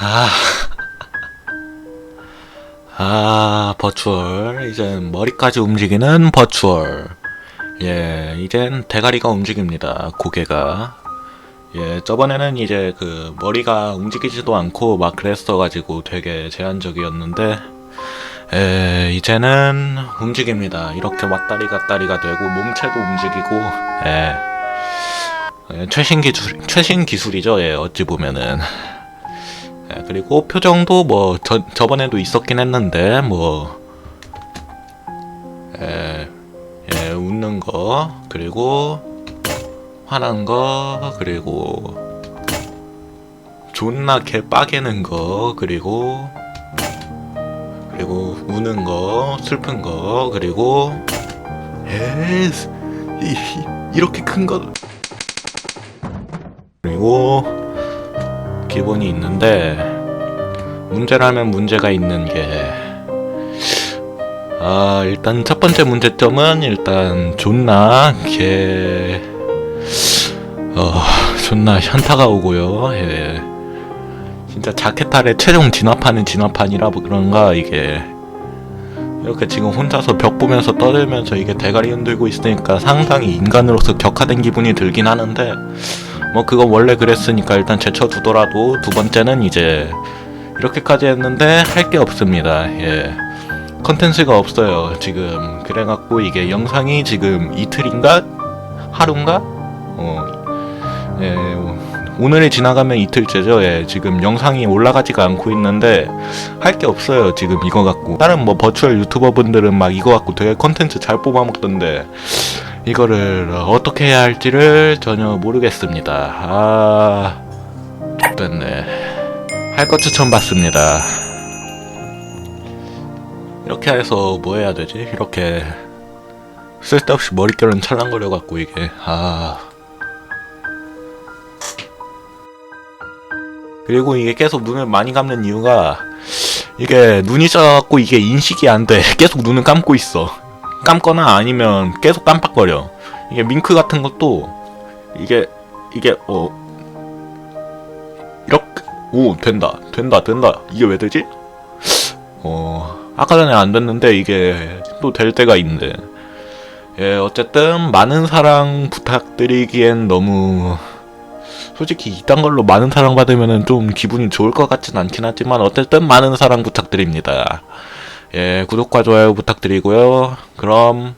아, 아, 버추얼. 이젠 머리까지 움직이는 버추얼. 예, 이젠 대가리가 움직입니다. 고개가. 예, 저번에는 이제 그 머리가 움직이지도 않고 막 그랬어가지고 되게 제한적이었는데, 예, 이제는 움직입니다. 이렇게 왔다리 갔다리가 되고, 몸체도 움직이고, 예. 예, 최신 기술, 최신 기술이죠. 예, 어찌 보면은. 예, 그리고 표정도 뭐, 저, 저번에도 있었긴 했는데, 뭐, 예, 예, 웃는 거, 그리고, 화난 거, 그리고, 존나 개 빠개는 거, 그리고, 그리고, 우는 거, 슬픈 거, 그리고, 에 이, 이렇게 큰 거, 그리고, 기본이 있는데 문제라면 문제가 있는 게 아, 일단 첫 번째 문제점은 일단 존나 개 어, 존나 현타가 오고요. 예. 진짜 자켓 아래 최종 진화판은 진화판이라 뭐 그런가 이게 이렇게 지금 혼자서 벽 보면서 떠들면서 이게 대가리 흔들고 있으니까 상당히 인간으로서 격화된 기분이 들긴 하는데 뭐 그건 원래 그랬으니까 일단 제쳐두더라도 두 번째는 이제 이렇게까지 했는데 할 게 없습니다. 예. 컨텐츠가 없어요. 지금 그래갖고 이게 영상이 지금 이틀인가 하루인가 어 예. 오늘이 지나가면 이틀째죠. 예. 지금 영상이 올라가지가 않고 있는데 할 게 없어요. 지금 이거 갖고 다른 뭐 버추얼 유튜버 분들은 막 이거 갖고 되게 컨텐츠 잘 뽑아 먹던데 이거를 어떻게 해야 할지를 전혀 모르겠습니다. 아, 됐네. 할 것 추천 받습니다. 이렇게 해서 뭐 해야 되지? 이렇게 쓸데없이 머릿결은 찰랑거려 갖고 이게 아. 그리고 이게 계속 눈을 많이 감는 이유가 이게 눈이 작고 이게 인식이 안 돼. 계속 눈을 감고 있어. 감거나 아니면 계속 깜빡거려. 이게 밍크 같은 것도 이게 이게 어 이렇게 오 된다 된다 된다 이게 왜 되지? 어 아까 전에 안 됐는데 이게 또 될 때가 있는데 예 어쨌든 많은 사랑 부탁드리기엔 너무 솔직히 이딴 걸로 많은 사랑 받으면은 좀 기분이 좋을 것 같진 않긴 하지만 어쨌든 많은 사랑 부탁드립니다. 예, 구독과 좋아요 부탁드리고요. 그럼